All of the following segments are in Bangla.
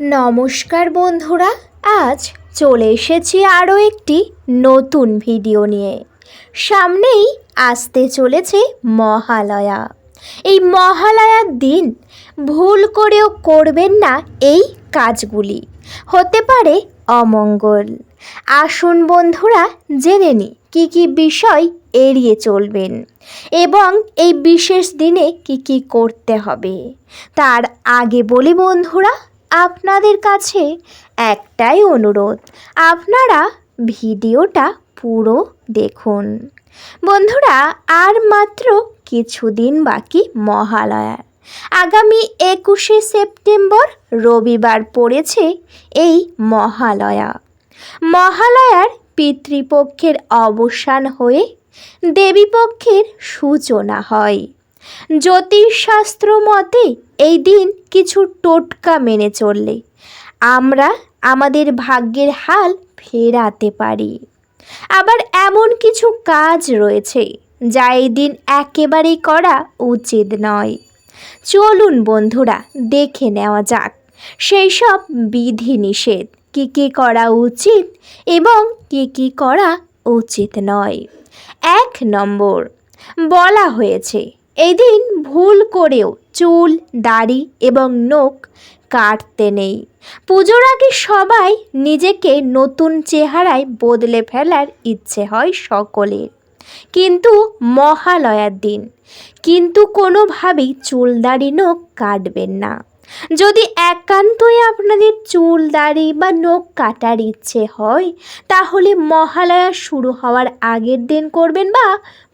নমস্কার বন্ধুরা, আজ চলে এসেছি আরও একটি নতুন ভিডিও নিয়ে। সামনেই আসতে চলেছে মহালয়া। এই মহালয়ার দিন ভুল করেও করবেন না এই কাজগুলি। হতে পারে অমঙ্গল। আসুন বন্ধুরা, জেনে নি কী কী বিষয় এড়িয়ে চলবেন এবং এই বিশেষ দিনে কি কি করতে হবে। তার আগে বলি বন্ধুরা আপনাদের কাছে একটাই অনুরোধ, আপনারা ভিডিওটা পুরো দেখুন। বন্ধুরা, আর মাত্র কিছুদিন বাকি মহালয়ার আগামী একুশে সেপ্টেম্বর রবিবার পড়েছে এই মহালয়া। মহালয়ার পিতৃপক্ষের অবসান হয়ে দেবীপক্ষের সূচনা হয়। জ্যোতিষশাস্ত্র মতে এই দিন কিছু টোটকা মেনে চললে। আমরা আমাদের ভাগ্যের হাল ফেরাতে পারি। আবার এমন কিছু কাজ রয়েছে যা এই দিন একেবারেই করা উচিত নয়। চলুন বন্ধুরা, দেখে নেওয়া যাক সেই সব বিধি নিষেধ কী কী করা উচিত এবং কী কী করা উচিত নয়। এক নম্বর, বলা হয়েছে এদিন ভুল করেও চুল, দাড়ি এবং নখ কাটতে নেই। পুজোর আগে সবাই নিজেকে নতুন চেহারায় বদলে ফেলার ইচ্ছে হয় সকলের। কিন্তু মহালয়ার দিন, কিন্তু কোনোভাবেই চুল, দাড়ি, নখ কাটবেন না। যদি একান্তই আপনাদের চুল, দাড়ি বা নখ কাটার ইচ্ছে হয়, তাহলে মহালয়া শুরু হওয়ার আগের দিন করবেন বা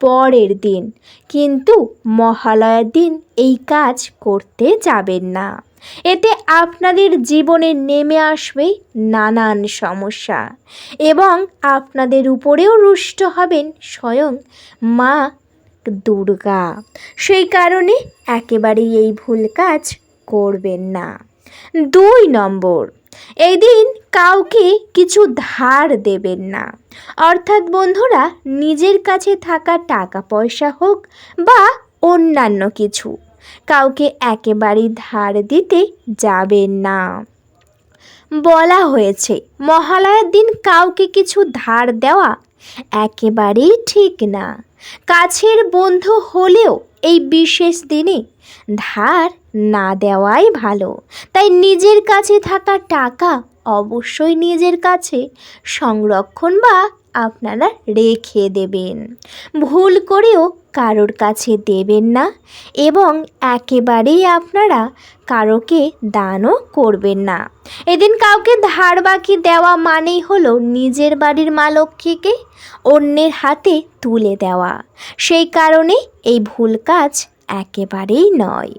পরের দিন। কিন্তু মহালয়ার দিন এই কাজ করতে যাবেন না। এতে আপনাদের জীবনে নেমে আসবে নানান সমস্যা এবং আপনাদের উপরেও রুষ্ট হবেন স্বয়ং মা দুর্গা। সেই কারণে একেবারেই এই ভুল কাজ করবেন না। দুই নম্বর এই দিন কাউকে কিছু ধার দেবেন না। অর্থাৎ বন্ধুরা, নিজের কাছে থাকা টাকা পয়সা হোক বা অন্যান্য কিছু, কাউকে একেবারেই ধার দিতে যাবে না। বলা হয়েছে, মহালয়ার দিন কাউকে কিছু ধার দেওয়া একেবারেই ঠিক না। কাছের বন্ধু হলেও এই বিশেষ দিনে ধার না দেওয়াই ভালো। তাই নিজের কাছে থাকা টাকা অবশ্যই নিজের কাছে সংরক্ষণ বা আপনারা রেখে দেবেন। ভুল করেও কারোর কাছে দেবেন না এবং একেবারেই আপনারা কারোকে দানও করবেন না। এদিন কাউকে ধার বাকি দেওয়া মানেই হলো নিজের বাড়ির মা লক্ষ্মীকে অন্যের হাতে তুলে দেওয়া। সেই কারণে এই ভুল কাজ একেবারেই নয়।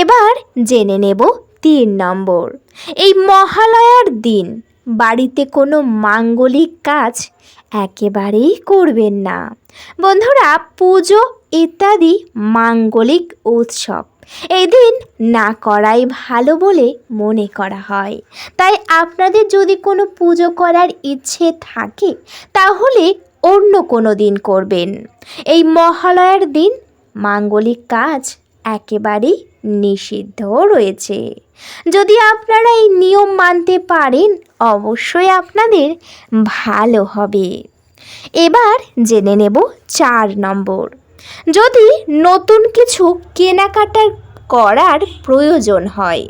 এবার জেনে নেব তিন নম্বর। এই মহালয়ার দিন, বাড়িতে কোনো মাঙ্গলিক কাজ একেবারেই করবেন না। বন্ধুরা, পুজো ইত্যাদি মাঙ্গলিক উৎসব। এই দিন না করাই ভালো বলে মনে করা হয়। তাই আপনাদের যদি কোনো পুজো করার ইচ্ছে থাকে, তাহলে অন্য কোনো দিন করবেন। এই মহালয়ার দিন মাঙ্গলিক কাজ একেবারেই নিষিদ্ধ রয়েছে। যদি আপনারা এই নিয়ম মানতে পারেন, অবশ্যই আপনাদের ভালো হবে। এবার জেনে নেব চার নম্বর। যদি নতুন কিছু কেনাকাটা করার প্রয়োজন হয়,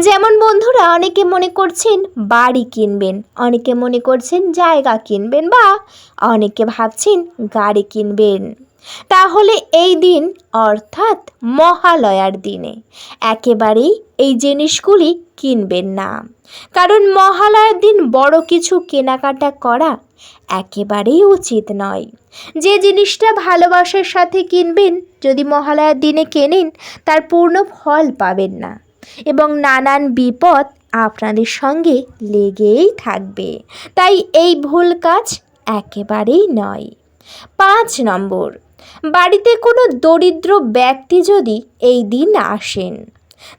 যেমন বন্ধুরা অনেকে মনে করছেন বাড়ি কিনবেন, অনেকে মনে করছেন জায়গা কিনবেন বা অনেকে ভাবছেন গাড়ি কিনবেন। তাহলে এই দিন, অর্থাৎ মহালয়ার দিনে, একেবারেই এই জিনিসগুলি কিনবেন না। কারণ মহালয়ার দিন বড় কিছু কেনাকাটা করা একেবারেই উচিত নয়। যে জিনিসটা ভালোবাসার সাথে কিনবেন, যদি মহালয়ার দিনে কেনেন, তার পূর্ণ ফল পাবেন না এবং নানান বিপদ আপনাদের সঙ্গে লেগেই থাকবে। তাই এই ভুল কাজ একেবারেই নয়। পাঁচ নম্বর বাড়িতে কোনো দরিদ্র ব্যক্তি যদি এই দিন আসেন,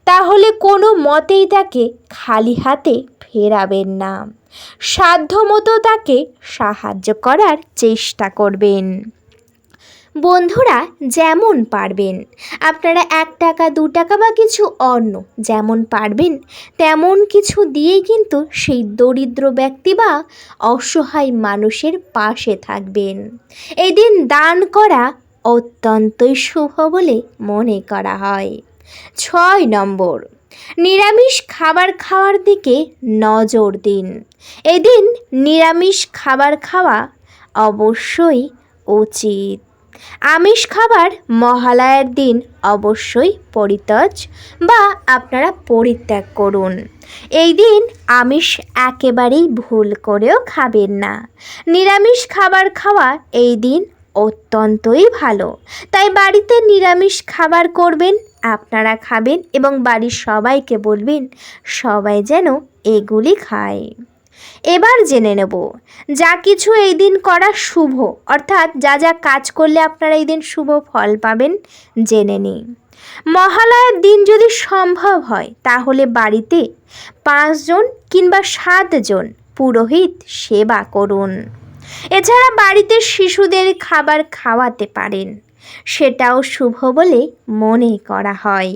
তাহলে কোনো মতেই তাকে খালি হাতে ফেরাবেন না। সাধ্যমতো তাকে সাহায্য করার চেষ্টা করবেন। বন্ধুরা যেমন পারবেন। আপনারা এক টাকা, দু টাকা বা কিছু অন্য যেমন পারবেন, তেমন কিছু দিয়েই কিন্তু সেই দরিদ্র ব্যক্তি বা অসহায় মানুষের পাশে থাকবেন। এই দিন দান করা অত্যন্তই শুভ বলে মনে করা হয়। ছয় নম্বর, নিরামিষ খাবার খাওয়ার দিকে নজর দিন। এদিন নিরামিষ খাবার খাওয়া অবশ্যই উচিত। আমিষ খাবার মহালয়ার দিন অবশ্যই পরিত্যাজ বা আপনারা পরিত্যাগ করুন। এই দিন আমিষ একেবারেই ভুল করেও খাবেন না। নিরামিষ খাবার খাওয়া এই দিন অত্যন্তই ভালো। তাই বাড়িতে নিরামিষ খাবার করবেন, আপনারা খাবেন এবং বাড়ির সবাইকে বলবেন, সবাই যেন এগুলি খায়। এবার জেনে নেব। যা কিছু এই দিন করা শুভ, অর্থাৎ যা যা কাজ করলে আপনারা এই দিন শুভ ফল পাবেন, জেনে নিই। মহালয়ার দিন যদি সম্ভব হয়, তাহলে বাড়িতে পাঁচজন কিংবা সাতজন পুরোহিত সেবা করুন। এছাড়া বাড়িতে শিশুদের খাবার খাওয়াতে পারেন। সেটাও শুভ বলে মনে করা হয়।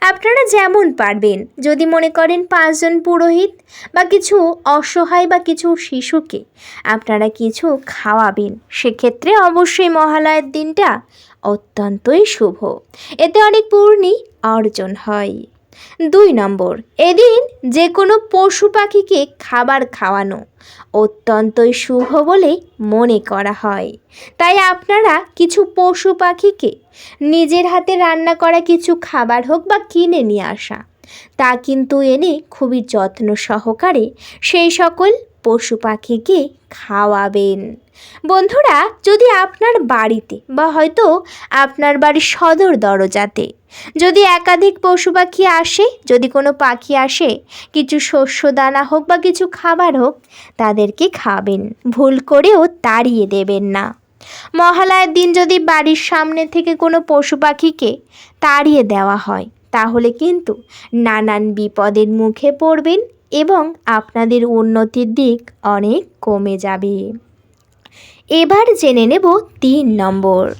আপনারা যেমন পারবেন, যদি মনে করেন পাঁচজন পুরোহিত বা কিছু অসহায় বা কিছু শিশুকে আপনারা কিছু খাওয়াবেন, সেক্ষেত্রে অবশ্যই মহালয়ের দিনটা অত্যন্তই শুভ। এতে অনেক পূর্ণি অর্জন হয়। দুই নম্বর, এদিন যে কোনো পশু পাখিকে খাবার খাওয়ানো অত্যন্তই শুভ বলে মনে করা হয়। তাই আপনারা কিছু পশু পাখিকে নিজের হাতে রান্না করা কিছু খাবার হোক বা কিনে নিয়ে আসা, তা কিন্তু এনে খুবই যত্ন সহকারে সেই সকল পশু পাখিকে খাওয়াবেন। বন্ধুরা, যদি আপনার বাড়িতে বা হয়তো আপনার বাড়ির সদর দরজাতে যদি একাধিক পশু পাখি আসে, যদি কোনো পাখি আসে, কিছু শস্য দানা হোক বা কিছু খাবার হোক, তাদেরকে খাবেন। ভুল করেও তাড়িয়ে দেবেন না। মহালয়ার দিন যদি বাড়ির সামনে থেকে কোনো পশু পাখিকে তাড়িয়ে দেওয়া হয়, তাহলে কিন্তু নানান বিপদের মুখে পড়বেন। এবং আপনাদের উন্নতির দিক অনেক কমে যাবে। এবার জেনে নেব তিন নম্বর।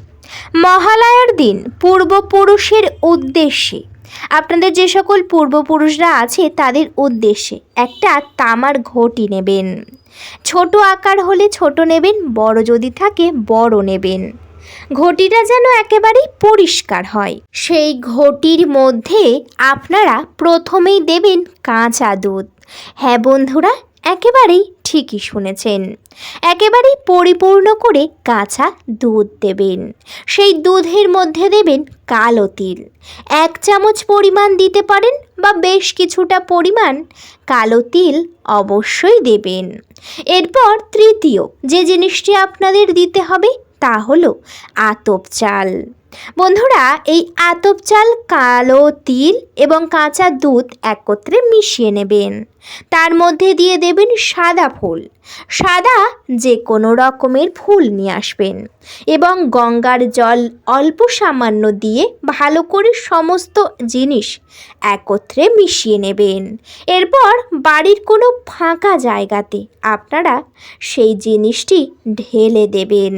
মহালয়ার দিন পূর্বপুরুষের উদ্দেশ্যে। আপনাদের যে সকল পূর্বপুরুষরা আছে তাদের উদ্দেশ্যে একটা তামার ঘটি নেবেন। ছোট আকার হলে ছোট নেবেন, বড় যদি থাকে বড় নেবেন। ঘটিটা যেন একেবারেই পরিষ্কার হয়। সেই ঘটির মধ্যে আপনারা প্রথমেই দেবেন কাঁচা দুধ। হ্যাঁ বন্ধুরা, একেবারেই ঠিকই শুনেছেন। একেবারেই পরিপূর্ণ করে কাঁচা দুধ দেবেন। সেই দুধের মধ্যে দেবেন কালো তিল। এক চামচ পরিমাণ দিতে পারেন বা বেশ কিছুটা পরিমাণ কালো তিল অবশ্যই দেবেন। এরপর তৃতীয় যে জিনিসটি আপনাদের দিতে হবে তা হলো আতপ চাল। বন্ধুরা, এই আতপ চাল কালো তিল এবং কাঁচা দুধ একত্রে মিশিয়ে নেবেন। তার মধ্যে দিয়ে দেবেন সাদা ফুল। সাদা যে কোনো রকমের ফুল নিয়ে আসবেন এবং গঙ্গার জল অল্প সামান্য দিয়ে ভালো করে সমস্ত জিনিস একত্রে মিশিয়ে নেবেন। এরপর বাড়ির কোনো ফাঁকা জায়গাতে আপনারা সেই জিনিসটি ঢেলে দেবেন।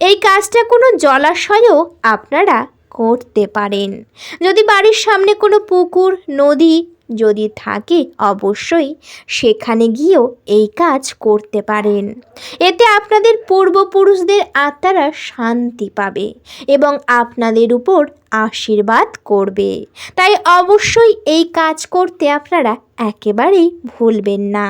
এই কাজটা কোনো জলাশয়েও আপনারা করতে পারেন। যদি বাড়ির সামনে কোনো পুকুর, নদী যদি থাকে, অবশ্যই সেখানে গিয়েও এই কাজ করতে পারেন। এতে আপনাদের পূর্বপুরুষদের আত্মারা শান্তি পাবে এবং আপনাদের উপর আশীর্বাদ করবে। তাই অবশ্যই এই কাজ করতে আপনারা একেবারেই ভুলবেন না।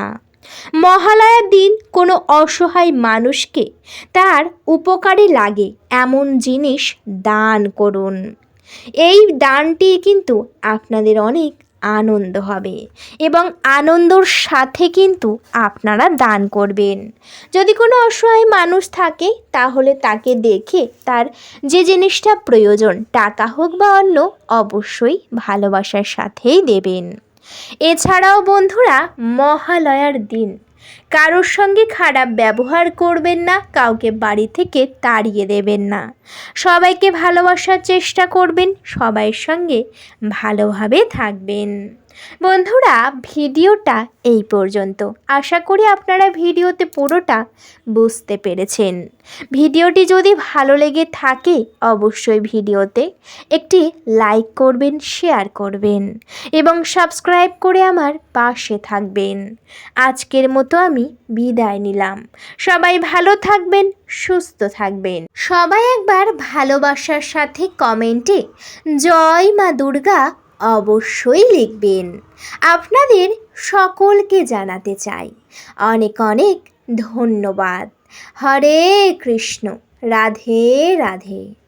মহালয়ার দিন কোনো অসহায় মানুষকে তার উপকারে লাগে এমন জিনিস দান করুন। এই দানটি কিন্তু আপনাদের অনেক আনন্দ হবে এবং আনন্দর সাথে কিন্তু আপনারা দান করবেন। যদি কোনো অসহায় মানুষ থাকে, তাহলে তাকে দেখে তার যে জিনিসটা প্রয়োজন, টাকা হোক বা অন্য, অবশ্যই ভালোবাসার সাথেই দেবেন। এছাড়াও বন্ধুরা, মহালয়ার দিন। কারোর সঙ্গে খারাপ ব্যবহার করবেন না, কাউকে বাড়ি থেকে তাড়িয়ে দেবেন না। সবাইকে ভালোবাসার চেষ্টা করবেন, সবাইয়ের সঙ্গে ভালোভাবে থাকবেন। বন্ধুরা, ভিডিওটা এই পর্যন্ত। আশা করি আপনারা ভিডিওতে পুরোটা বুঝতে পেরেছেন। ভিডিওটি যদি ভালো লেগে থাকে, অবশ্যই ভিডিওতে একটি লাইক করবেন, শেয়ার করবেন এবং সাবস্ক্রাইব করে আমার পাশে থাকবেন। আজকের মতো আমি বিদায় নিলাম। সবাই ভালো থাকবেন, সুস্থ থাকবেন। সবাই একবার ভালোবাসার সাথে কমেন্টে জয় মা দুর্গা অবশ্যই লিখবেন। আপনাদের সকলকে জানাতে চাই। অনেক অনেক ধন্যবাদ। হরে কৃষ্ণ। রাধে রাধে।